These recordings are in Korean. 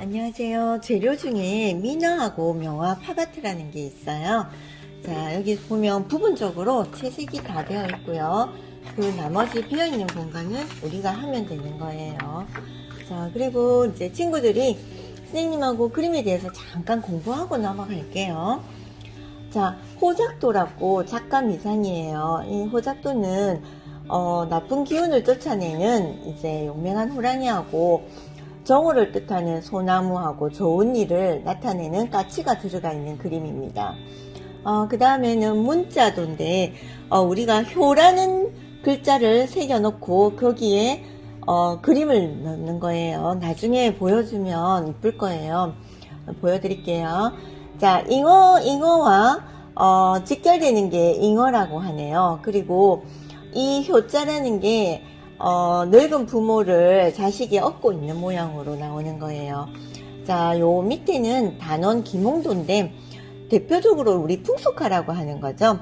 안녕하세요. 재료 중에 미나하고 명화 팝아트라는 게 있어요. 자, 여기 보면 부분적으로 채색이 다 되어 있고요. 그 나머지 비어있는 공간은 우리가 하면 되는 거예요. 자, 그리고 이제 친구들이 선생님하고 그림에 대해서 잠깐 공부하고 넘어갈게요. 자, 호작도라고 작가 미상이에요. 이 호작도는 어, 나쁜 기운을 쫓아내는 이제 용맹한 호랑이하고 정오를 뜻하는 소나무하고 좋은 일을 나타내는 가치가 들어가 있는 그림입니다. 어, 그 다음에는 문자도인데, 어, 우리가 효라는 글자를 새겨놓고 거기에 어, 그림을 넣는 거예요. 나중에 보여주면 이쁠 거예요. 어, 보여드릴게요. 자, 잉어, 잉어와 어, 직결되는 게 잉어라고 하네요. 그리고 이 효자라는 게 어, 늙은 부모를 자식이 업고 있는 모양으로 나오는 거예요. 자, 요 밑에는 단원 김홍도인데 대표적으로 우리 풍속화라고 하는 거죠.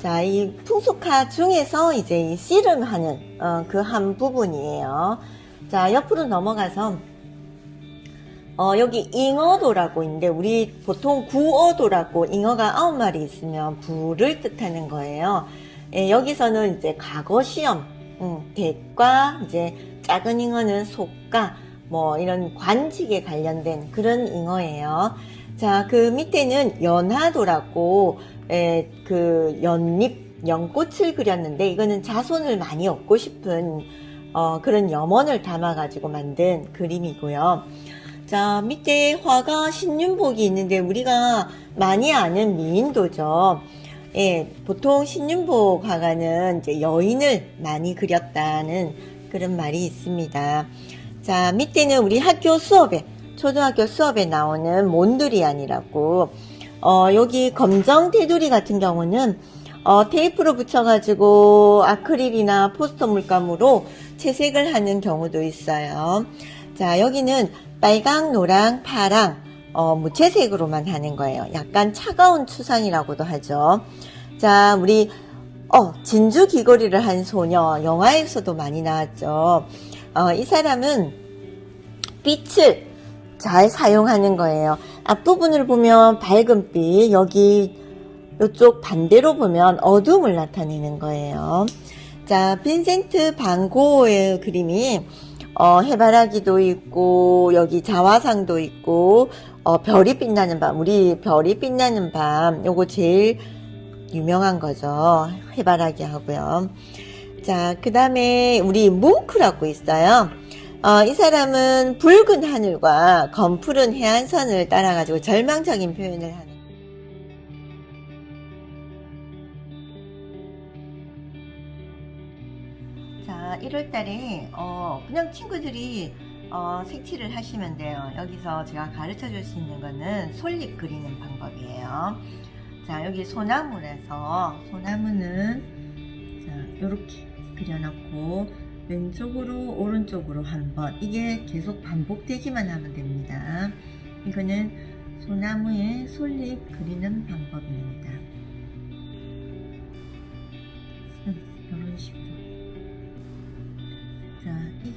자, 이 풍속화 중에서 이제 이 씨름하는 어, 그 한 부분이에요. 자, 옆으로 넘어가서 어, 여기 잉어도라고 있는데 우리 보통 구어도라고 잉어가 아홉 마리 있으면 부를 뜻하는 거예요. 예, 여기서는 이제 과거 시험, 음, 대과 이제 작은 잉어는 속과 뭐 이런 관직에 관련된 그런 잉어예요. 자, 그 밑에는 연화도라고 에, 그 연잎 연꽃을 그렸는데 이거는 자손을 많이 얻고 싶은 어, 그런 염원을 담아가지고 만든 그림이고요. 자, 밑에 화가 신윤복이 있는데 우리가 많이 아는 미인도죠. 예, 보통 신윤복 화가는 이제 여인을 많이 그렸다는 그런 말이 있습니다. 자, 밑에는 우리 학교 수업에, 초등학교 수업에 나오는 몬드리안이라고, 어, 여기 검정 테두리 같은 경우는, 어, 테이프로 붙여가지고 아크릴이나 포스터 물감으로 채색을 하는 경우도 있어요. 자, 여기는 빨강, 노랑, 파랑, 어, 무채색으로만 하는 거예요. 약간 차가운 추상이라고도 하죠. 자, 우리, 어, 진주 귀걸이를 한 소녀, 영화에서도 많이 나왔죠. 어, 이 사람은 빛을 잘 사용하는 거예요. 앞부분을 보면 밝은 빛, 여기, 이쪽 반대로 보면 어둠을 나타내는 거예요. 자, 빈센트 반 고의 그림이 어, 해바라기도 있고 여기 자화상도 있고 어, 별이 빛나는 밤 우리 별이 빛나는 밤 요거 제일 유명한 거죠. 해바라기 하고요. 자 그 다음에 우리 뭉크라고 있어요. 어, 이 사람은 붉은 하늘과 검푸른 해안선을 따라 가지고 절망적인 표현을 하는 자, 1월 달에, 어, 그냥 친구들이, 어, 색칠을 하시면 돼요. 여기서 제가 가르쳐 줄 수 있는 거는 솔잎 그리는 방법이에요. 자, 여기 소나무라서, 소나무는, 자, 요렇게 그려놓고, 왼쪽으로, 오른쪽으로 한 번. 이게 계속 반복되기만 하면 됩니다. 이거는 소나무에 솔잎 그리는 방법입니다.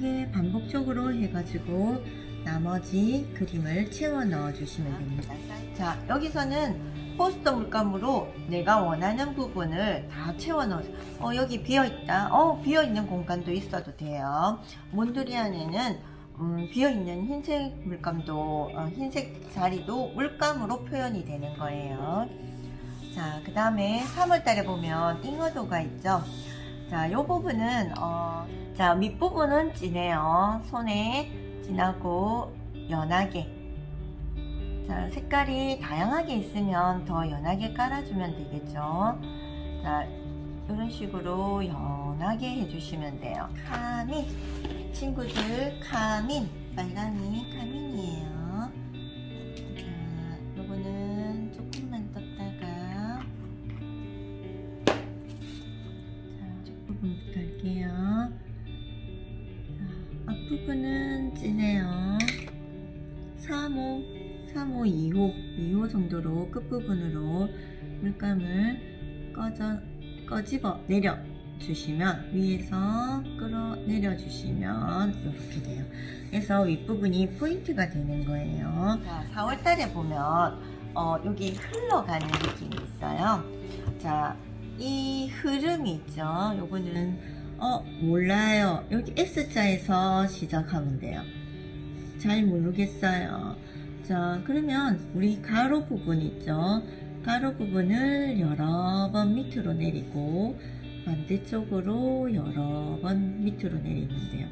자, 이게 반복적으로 해가지고 나머지 그림을 채워 넣어 주시면 됩니다. 자, 여기서는 포스터 물감으로 내가 원하는 부분을 다 채워 넣어. 어, 여기 비어 있다. 어, 비어 있는 공간도 있어도 돼요. 몬드리안에는 음, 비어 있는 흰색 물감도 어, 흰색 자리도 물감으로 표현이 되는 거예요. 자, 그 다음에 3월 달에 보면 잉어도가 있죠. 자, 이 부분은 어, 자, 밑부분은 진해요. 손에 진하고 연하게. 자, 색깔이 다양하게 있으면 더 연하게 깔아주면 되겠죠. 자, 이런 식으로 연하게 해주시면 돼요. 카민. 친구들, 카민. 빨강이 카민이에요. 3호 3호, 2호, 2호 정도로 끝부분으로 물감을 꺼져, 꺼집어 내려 주시면 위에서 끌어내려 주시면 이렇게 돼요. 그래서 윗부분이 포인트가 되는 거예요. 자, 4월 달에 보면 어, 여기 흘러가는 느낌이 있어요. 자, 이 흐름이 있죠. 요거는 어, 몰라요. 여기 S자에서 시작하면 돼요. 잘 모르겠어요. 자, 그러면 우리 가로 부분 있죠? 가로 부분을 여러 번 밑으로 내리고 반대쪽으로 여러 번 밑으로 내리면 돼요.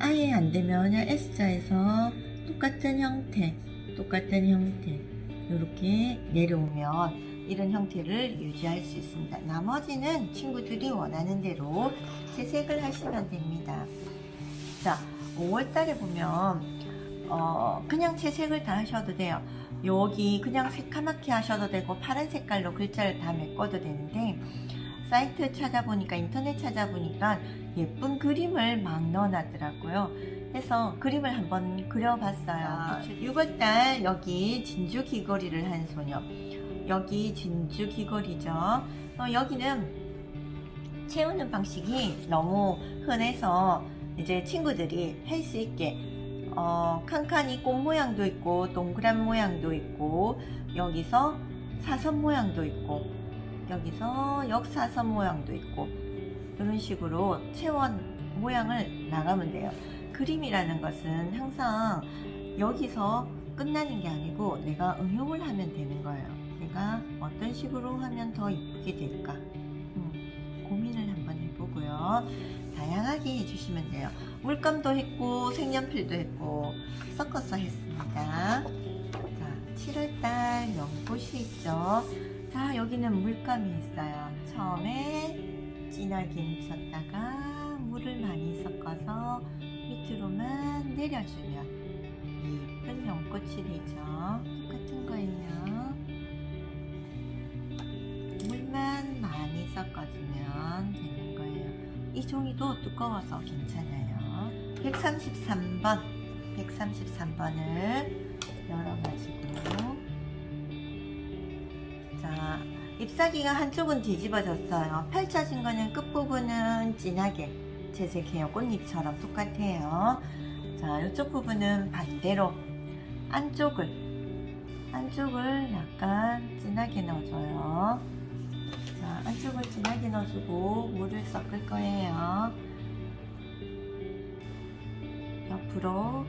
아예 안 되면 그냥 S자에서 똑같은 형태, 똑같은 형태 이렇게 내려오면 이런 형태를 유지할 수 있습니다. 나머지는 친구들이 원하는 대로 채색을 하시면 됩니다. 자, 5월달에 보면 어, 그냥 채색을 다 하셔도 돼요. 여기 그냥 새카맣게 하셔도 되고 파란 색깔로 글자를 다 메꿔도 되는데 사이트 찾아보니까 인터넷 찾아보니까 예쁜 그림을 막 넣어놨더라고요. 그래서 그림을 한번 그려봤어요. 6월달 여기 진주 귀걸이를 한 소녀. 여기 진주 귀걸이죠. 어, 여기는 채우는 방식이 너무 흔해서 이제 친구들이 할 수 있게 어, 칸칸이 꽃 모양도 있고 동그란 모양도 있고 여기서 사선 모양도 있고 여기서 역사선 모양도 있고 이런 식으로 채원 모양을 나가면 돼요. 그림이라는 것은 항상 여기서 끝나는 게 아니고 내가 응용을 하면 되는 거예요. 내가 어떤 식으로 하면 더 이쁘게 될까? 음, 고민을 한번 해보고요. 다양하게 해주시면 돼요. 물감도 했고 색연필도 했고 섞어서 했습니다. 자, 7월달 연꽃이 있죠. 자, 여기는 물감이 있어요. 처음에 진하게 묻혔다가 물을 많이 섞어서 밑으로만 내려주면 예쁜 연꽃이 되죠. 똑같은 거예요. 물만 많이 섞어주면 거예요. 이 종이도 두꺼워서 괜찮아요. 133번, 133번을 열어가지고 자, 잎사귀가 한쪽은 뒤집어졌어요. 펼쳐진 거는 끝부분은 진하게 채색해요. 꽃잎처럼 똑같아요. 자, 이쪽 부분은 반대로 안쪽을 안쪽을 약간 진하게 넣어줘요. 자, 안쪽을 진하게 넣어주고 물을 섞을 거예요. 옆으로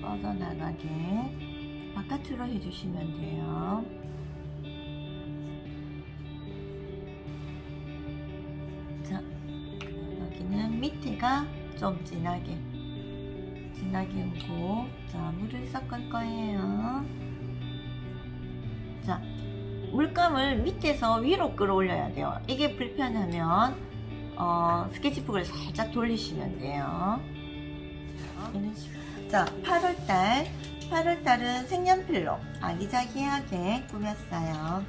뻗어나가게 바깥으로 해주시면 돼요. 자, 여기는 밑에가 좀 진하게 진하게 오고 자 물을 섞을 거예요. 자 물감을 밑에서 위로 끌어올려야 돼요. 이게 불편하면 어, 스케치북을 살짝 돌리시면 돼요. 자 8월달 8월달은 색연필로 아기자기하게 꾸몄어요.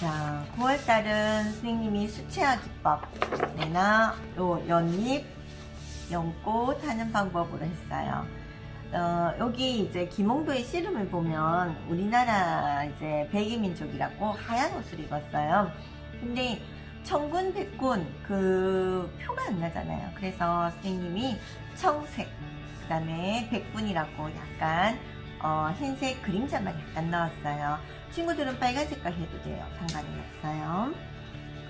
자, 9월달은 선생님이 수채화 기법, 내나 요 연잎, 연꽃 하는 방법으로 했어요. 어, 여기 이제 김홍도의 씨름을 보면 우리나라 이제 백이민족이라고 하얀 옷을 입었어요. 근데 청군, 백군 그 표가 안 나잖아요. 그래서 선생님이 청색, 그 다음에 백군이라고 약간 어, 흰색 그림자만 약간 넣었어요. 친구들은 빨간 색깔 해도 돼요. 상관이 없어요.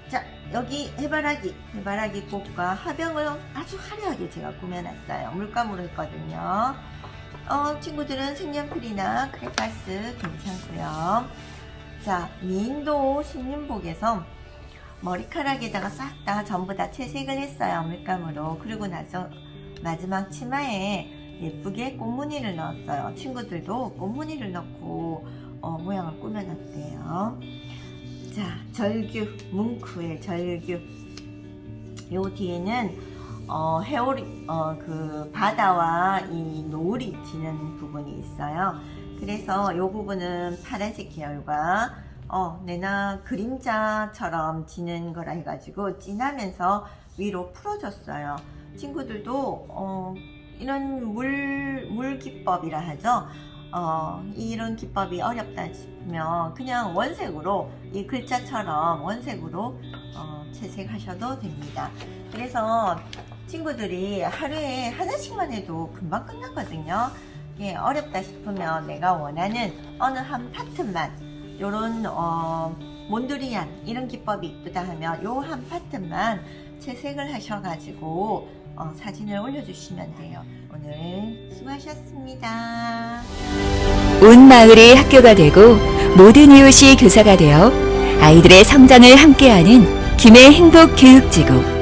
자, 여기 해바라기, 해바라기 꽃과 화병을 아주 화려하게 제가 꾸며놨어요. 물감으로 했거든요. 어, 친구들은 색연필이나 크레파스 괜찮고요. 자, 미인도 신윤복에서 머리카락에다가 싹 다 전부 다 채색을 했어요. 물감으로. 그리고 나서 마지막 치마에 예쁘게 꽃무늬를 넣었어요. 친구들도 꽃무늬를 넣고 어, 모양을 꾸며놨대요. 자, 절규, 뭉크의 절규. 요 뒤에는 어, 해오리, 어, 그 바다와 이 노을이 지는 부분이 있어요. 그래서 요 부분은 파란색 계열과 어, 내나 그림자처럼 지는 거라 해가지고 진하면서 위로 풀어줬어요. 친구들도 어, 이런 물, 물 기법이라 하죠. 어, 이런 기법이 어렵다 싶으면 그냥 원색으로 이 글자처럼 원색으로 어, 채색하셔도 됩니다. 그래서 친구들이 하루에 하나씩만 해도 금방 끝나거든요. 이게 어렵다 싶으면 내가 원하는 어느 한 파트만 요런 어, 몬드리안 이런 기법이 이쁘다 하면 요 한 파트만 채색을 하셔가지고 어, 사진을 올려주시면 돼요. 오늘 수고하셨습니다. 온 마을이 학교가 되고 모든 이웃이 교사가 되어 아이들의 성장을 함께하는 김해 행복 교육지구